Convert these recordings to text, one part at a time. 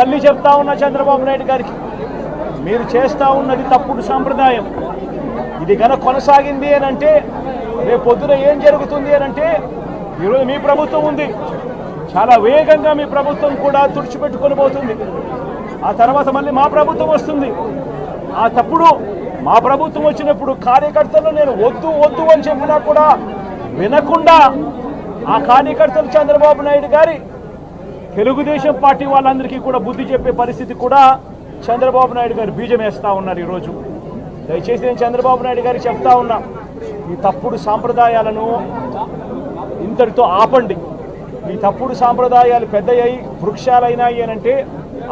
మళ్ళీ చెప్తా ఉన్నా చంద్రబాబు నాయుడు గారికి. మీరు చేస్తూ ఉన్నది తప్పుడు సాంప్రదాయం. ఇది కనుక కొనసాగింది అని అంటే రేపు పొద్దున ఏం జరుగుతుంది అని అంటే ఈరోజు మీ ప్రభుత్వం ఉంది. చాలా వేగంగా మీ ప్రభుత్వం కూడా తుడిచిపెట్టుకొని పోతుంది. ఆ తర్వాత మళ్ళీ మా ప్రభుత్వం వస్తుంది. ఆ తప్పుడు మా ప్రభుత్వం వచ్చినప్పుడు కార్యకర్తలు నేను వద్దు వద్దు అని చెప్పినా కూడా వినకుండా ఆ కార్యకర్తలు చంద్రబాబు నాయుడు గారి తెలుగుదేశం పార్టీ వాళ్ళందరికీ కూడా బుద్ధి చెప్పే పరిస్థితి కూడా చంద్రబాబు నాయుడు గారు బీజం వేస్తూ ఉన్నారు ఈరోజు. దయచేసి నేను చంద్రబాబు నాయుడు గారికి చెప్తా ఉన్నా ఈ తప్పుడు సాంప్రదాయాలను ఇంతటితో ఆపండి. ఈ తప్పుడు సాంప్రదాయాలు పెద్దయ్యాయి వృక్షాలైనాయి అని అంటే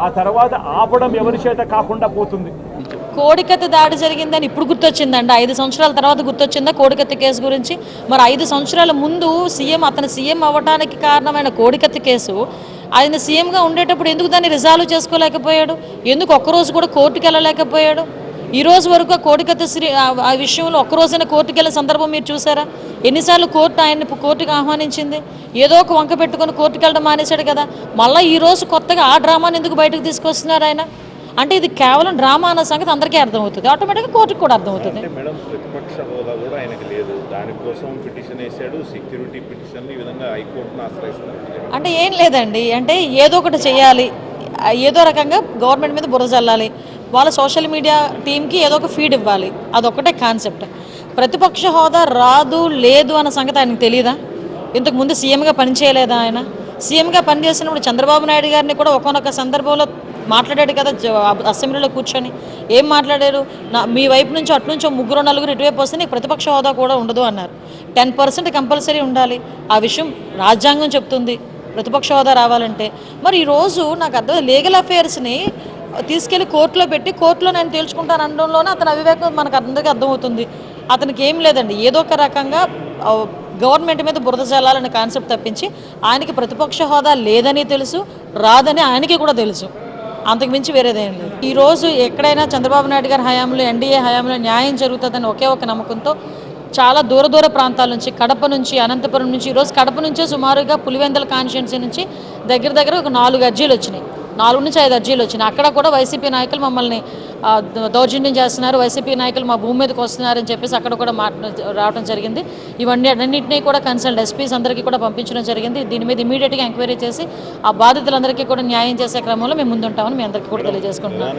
ఆ తర్వాత ఆపడం ఎవరి చేత కాకుండా పోతుంది. కోడికత్తి దాడి జరిగిందని ఇప్పుడు గుర్తొచ్చిందండి. ఐదు సంవత్సరాల తర్వాత గుర్తొచ్చిందా కోడికత్తి కేసు గురించి? మరి ఐదు సంవత్సరాల ముందు సీఎం అతను సీఎం అవ్వడానికి కారణమైన కోడికత్తి కేసు ఆయన సీఎంగా ఉండేటప్పుడు ఎందుకు దాన్ని రిజాల్వ్ చేసుకోలేకపోయాడు? ఎందుకు ఒక్కరోజు కూడా కోర్టుకు వెళ్ళలేకపోయాడు? ఈ రోజు వరకు ఆ కోడికత్తి శ్రీ ఆ- విషయంలో ఒక్కరోజైనా కోర్టుకు వెళ్ళే సందర్భం మీరు చూసారా? ఎన్నిసార్లు కోర్టు ఆయన్ని కోర్టుకు ఆహ్వానించింది? ఏదో ఒక వంక పెట్టుకొని కోర్టుకు వెళ్ళడం మానేశాడు కదా. మళ్ళీ ఈ రోజు కొత్తగా ఆ డ్రామాని ఎందుకు బయటకు తీసుకొస్తున్నారు ఆయన? అంటే ఇది కేవలం డ్రామా అన్న సంగతి అందరికీ అర్థమవుతుంది. ఆటోమేటిక్గా కోర్టుకు కూడా అర్థమవుతుంది. అంటే మేడం ప్రతిపక్ష హోదా కూడా ఆయనకు లేదు. దానికోసం పిటిషన్ వేశాడు సెక్యూరిటీ పిటిషన్ ఈ విధంగా హైకోర్టును ఆశ్రయిస్తారు అంటే ఏం లేదండి. అంటే ఏదో ఒకటి చేయాలి. ఏదో రకంగా గవర్నమెంట్ మీద బురద చల్లాలి వాళ్ళ సోషల్ మీడియా టీంకి ఏదో ఒక ఫీడ్ ఇవ్వాలి. అదొక్కటే కాన్సెప్ట్. ప్రతిపక్ష హోదా రాదు లేదు అన్న సంగతి ఆయనకు తెలియదా ఇంతకు ముందు సీఎంగా పనిచేయలేదా ఆయన? సీఎంగా పనిచేసినప్పుడు చంద్రబాబు నాయుడు గారిని కూడా ఒకనొక సందర్భంలో మాట్లాడాడు కదా అసెంబ్లీలో కూర్చొని. ఏం మాట్లాడారు? నా మీ వైపు నుంచి అటు నుంచి ముగ్గురు నలుగురు ఇటువైపు వస్తే నీకు ప్రతిపక్ష హోదా కూడా ఉండదు అన్నారు. టెన్ పర్సెంట్ కంపల్సరీ ఉండాలి. ఆ విషయం రాజ్యాంగం చెప్తుంది. ప్రతిపక్ష హోదా రావాలంటే. మరి ఈరోజు నాకు అర్థం లీగల్ అఫేర్స్ని తీసుకెళ్ళి కోర్టులో పెట్టి కోర్టులో నేను తేల్చుకుంటాను అనడంలోనే అతని అవివేకం మనకు అందరికీ అర్థమవుతుంది. అతనికి ఏం లేదండి. ఏదో ఒక రకంగా గవర్నమెంట్ మీద బురద చల్లాలనే కాన్సెప్ట్ తప్పించి ఆయనకి ప్రతిపక్ష హోదా లేదని తెలుసు రాదని ఆయనకి కూడా తెలుసు. అంతకుమించి వేరేదేం లేదు. ఈ రోజు ఎక్కడైనా చంద్రబాబు నాయుడు గారి హయాంలో ఎన్డీఏ హయాంలో న్యాయం జరుగుతుందని ఒకే ఒక నమ్మకంతో చాలా దూర దూర ప్రాంతాల నుంచి కడప నుంచి అనంతపురం నుంచి ఈరోజు కడప నుంచే సుమారుగా పులివెందల కాన్స్టిట్యున్సీ నుంచి దగ్గర దగ్గర ఒక నాలుగు అర్జీలు వచ్చినాయి. నాలుగు నుంచి ఐదు అర్జీలు వచ్చినాయి. అక్కడ కూడా వైసీపీ నాయకులు మమ్మల్ని దౌర్జన్యం చేస్తున్నారు. వైసీపీ నాయకులు మా భూమి మీదకి వస్తున్నారని చెప్పేసి అక్కడ కూడా మా రావడం జరిగింది. ఇవన్నీ అన్నింటినీ కూడా కన్సల్ట్ ఎస్పీస్ అందరికీ కూడా పంపించడం జరిగింది. దీని మీద ఇమీడియట్గా ఎంక్వైరీ చేసి ఆ బాధితులందరికీ కూడా న్యాయం చేసే క్రమంలో మేము ముందుంటామని మీ అందరికీ కూడా తెలియజేసుకుంటున్నాం.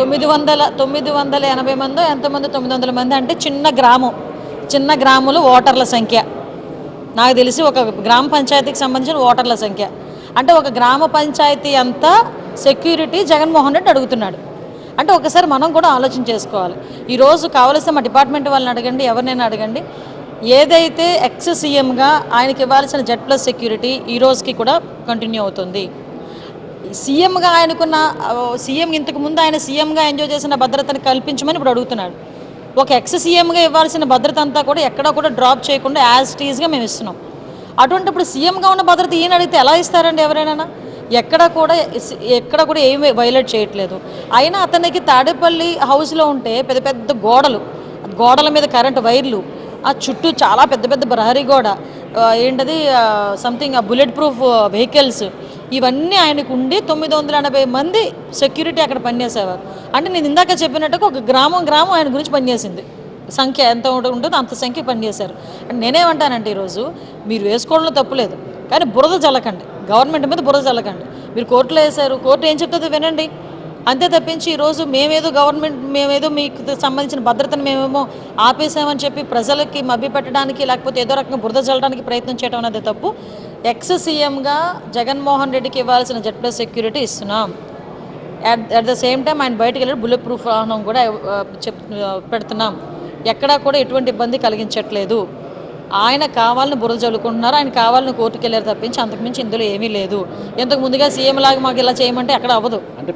తొమ్మిది వందల తొమ్మిది వందల ఎనభై మందో ఎంతమంది తొమ్మిది వందల మంది అంటే చిన్న గ్రామం. చిన్న గ్రాములు ఓటర్ల సంఖ్య. నాకు తెలిసి ఒక గ్రామ పంచాయతీకి సంబంధించిన ఓటర్ల సంఖ్య. అంటే ఒక గ్రామ పంచాయతీ అంతా సెక్యూరిటీ జగన్మోహన్ రెడ్డి అడుగుతున్నాడు. అంటే ఒకసారి మనం కూడా ఆలోచన చేసుకోవాలి. ఈరోజు కావలసిన మా డిపార్ట్మెంట్ వాళ్ళని అడగండి ఎవరినైనా అడగండి. ఏదైతే ఎక్స్ సీఎంగా ఆయనకి ఇవ్వాల్సిన జెడ్ ప్లస్ సెక్యూరిటీ ఈ రోజుకి కూడా కంటిన్యూ అవుతుంది. సీఎంగా ఆయనకున్న సీఎం ఇంతకు ముందు ఆయన సీఎంగా ఎంజాయ్ చేసిన భద్రతను కల్పించమని ఇప్పుడు అడుగుతున్నాడు. ఒక ఎక్స్ సీఎంగా ఇవ్వాల్సిన భద్రత అంతా కూడా ఎక్కడ కూడా డ్రాప్ చేయకుండా యాజ్ టీజ్గా మేము ఇస్తున్నాం. అటువంటి ఇప్పుడు సీఎంగా ఉన్న భద్రత ఈయన అడిగితే ఎలా ఇస్తారండి ఎవరైనా? ఎక్కడ కూడా ఎక్కడ కూడా ఏమి వైలేట్ చేయట్లేదు. అయినా అతనికి తాడేపల్లి హౌస్లో ఉంటే పెద్ద పెద్ద గోడలు గోడల మీద కరెంటు వైర్లు ఆ చుట్టూ చాలా పెద్ద పెద్ద ప్రహరీ గోడ ఏంటది సంథింగ్ ఆ బుల్లెట్ ప్రూఫ్ వెహికల్స్ ఇవన్నీ ఆయనకు ఉండి తొమ్మిది వందల ఎనభై మంది సెక్యూరిటీ అక్కడ పనిచేసేవారు. అంటే నేను ఇందాక చెప్పినట్టుగా ఒక గ్రామం గ్రామం ఆయన గురించి పనిచేసింది. సంఖ్య ఎంత ఉంటుందో అంత సంఖ్య పనిచేశారు. అంటే నేనేమంటానంటే ఈరోజు మీరు వేసుకోవడంలో తప్పులేదు కానీ బురద జల్లకండి. గవర్నమెంట్ మీద బురద జల్లకండి. మీరు కోర్టులో వేశారు కోర్టు ఏం చెప్తుందో వినండి. అంతే తప్పించి ఈరోజు మేమేదో గవర్నమెంట్ మేమేదో మీకు సంబంధించిన భద్రతను మేమేమో ఆపేసామని చెప్పి ప్రజలకి మభ్యపెట్టడానికి లేకపోతే ఏదో రకంగా బురద చల్లడానికి ప్రయత్నం చేయడం అనేది తప్పు. ఎక్స్ సీఎంగా జగన్మోహన్ రెడ్డికి ఇవ్వాల్సిన జెడ్ ప్లస్ సెక్యూరిటీ ఇస్తున్నాం. At at the same time ఆయన బయటకు వెళ్ళి బుల్లెట్ ప్రూఫ్ వాహనం కూడా చెప్ పెడుతున్నాం. ఎక్కడా కూడా ఎటువంటి ఇబ్బంది కలిగించట్లేదు. ఆయన కావాలని బుర్ర చల్లుకుంటున్నారు. ఆయన కావాలని కోర్టుకు వెళ్ళారు తప్పించి అంతకుమించి ఇందులో ఏమీ లేదు. ఇంతకు ముందుగా సీఎం లాగా మాకు ఇలా చేయమంటే అక్కడ అవ్వదు.